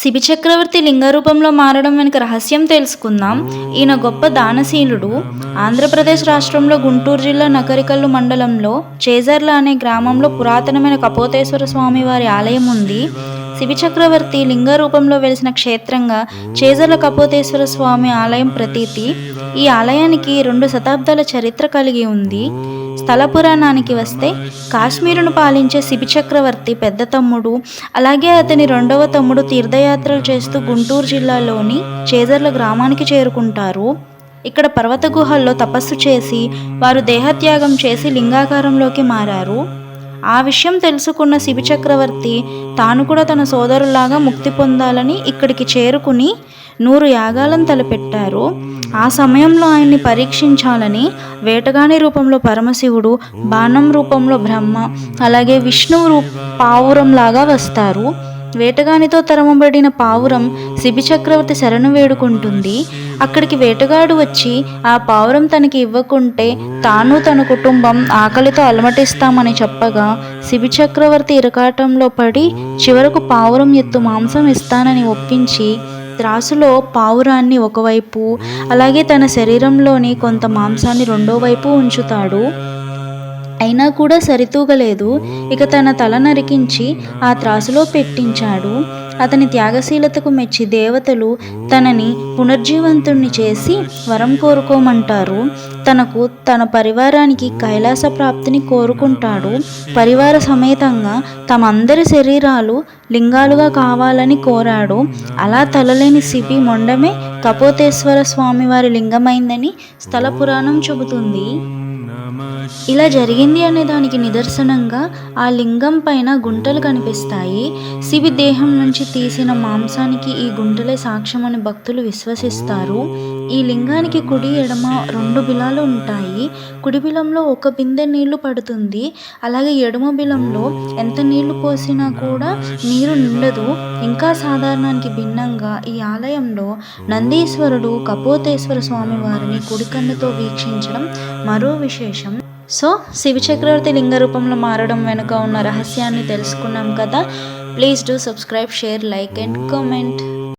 శిబి చక్రవర్తి లింగ రూపంలో మారడం వెనుక రహస్యం తెలుసుకుందాం. ఈయన గొప్ప దానశీలుడు. ఆంధ్రప్రదేశ్ రాష్ట్రంలో గుంటూరు జిల్లా నకరికల్లు మండలంలో చేజర్ల అనే గ్రామంలో పురాతనమైన కపోతేశ్వర స్వామి వారి ఆలయం ఉంది. శిబి చక్రవర్తి లింగ రూపంలో వెలిసిన క్షేత్రంగా చేజర్ల కపోతేశ్వర స్వామి ఆలయం ప్రతీతి. ఈ ఆలయానికి రెండు శతాబ్దాల చరిత్ర కలిగి ఉంది. స్థల పురాణానికి వస్తే కాశ్మీరును పాలించే శిబి చక్రవర్తి పెద్ద తమ్ముడు అలాగే అతని రెండవ తమ్ముడు తీర్థయాత్రలు చేస్తూ గుంటూరు జిల్లాలోని చేజర్ల గ్రామానికి చేరుకుంటారు. ఇక్కడ పర్వత గుహల్లో తపస్సు చేసి వారు దేహత్యాగం చేసి లింగాకారంలోకి మారారు. ఆ విషయం తెలుసుకున్న శిబి చక్రవర్తి తాను కూడా తన సోదరులాగా ముక్తి పొందాలని ఇక్కడికి చేరుకుని నూరు యాగాలను తలపెట్టారు. ఆ సమయంలో ఆయన్ని పరీక్షించాలని వేటగాని రూపంలో పరమశివుడు బాణం రూపంలో బ్రహ్మ అలాగే విష్ణువు రూ పావురంలాగా వస్తారు. వేటగానితో తరమబడిన పావురం శిబి చక్రవర్తి శరణు వేడుకుంటుంది. అక్కడికి వేటగాడు వచ్చి ఆ పావురం తనకి ఇవ్వకుంటే తాను తన కుటుంబం ఆకలితో అలమటిస్తామని చెప్పగా శిబి చక్రవర్తి ఇరకాటంలో పడి చివరకు పావురం ఎత్తు మాంసం ఇస్తానని ఒప్పించి త్రాసులో పావురాన్ని ఒకవైపు అలాగే తన శరీరంలోని కొంత మాంసాన్ని రెండో వైపు ఉంచుతాడు. అయినా కూడా సరితూగలేదు. ఇక తన తల నరికించి ఆ త్రాసులో పెట్టించాడు. అతని త్యాగశీలతకు మెచ్చి దేవతలు తనని పునర్జీవంతుణ్ణి చేసి వరం కోరుకోమంటారు. తనకు తన పరివారానికి కైలాస ప్రాప్తిని కోరుకుంటాడు. పరివార సమేతంగా తమందరి శరీరాలు లింగాలుగా కావాలని కోరాడు. అలా తలలేని సిపి మొండమే కపోతేశ్వర స్వామి వారి లింగమైందని స్థల పురాణం చెబుతుంది. ఇలా జరిగింది అనే దానికి నిదర్శనంగా ఆ లింగం పైన గుంటలు కనిపిస్తాయి. శివి దేహం నుంచి తీసిన మాంసానికి ఈ గుంటలే సాక్ష్యం అని భక్తులు విశ్వసిస్తారు. ఈ లింగానికి కుడి ఎడమ రెండు బిలాలు ఉంటాయి. కుడి బిలంలో ఒక బిందె నీళ్ళు పడుతుంది. అలాగే ఎడమ బిలంలో ఎంత నీళ్ళు పోసినా కూడా నీరు నిండదు. ఇంకా సాధారణానికి భిన్నంగా ఈ ఆలయంలో నందీశ్వరుడు కపోతేశ్వర స్వామి వారిని కుడికన్నుతో వీక్షించడం మరో విశేషం. సో శివ చక్రవర్తి లింగ రూపంలో మారడం వెనుక ఉన్న రహస్యాన్ని తెలుసుకున్నాం కదా. Please do subscribe share like and comment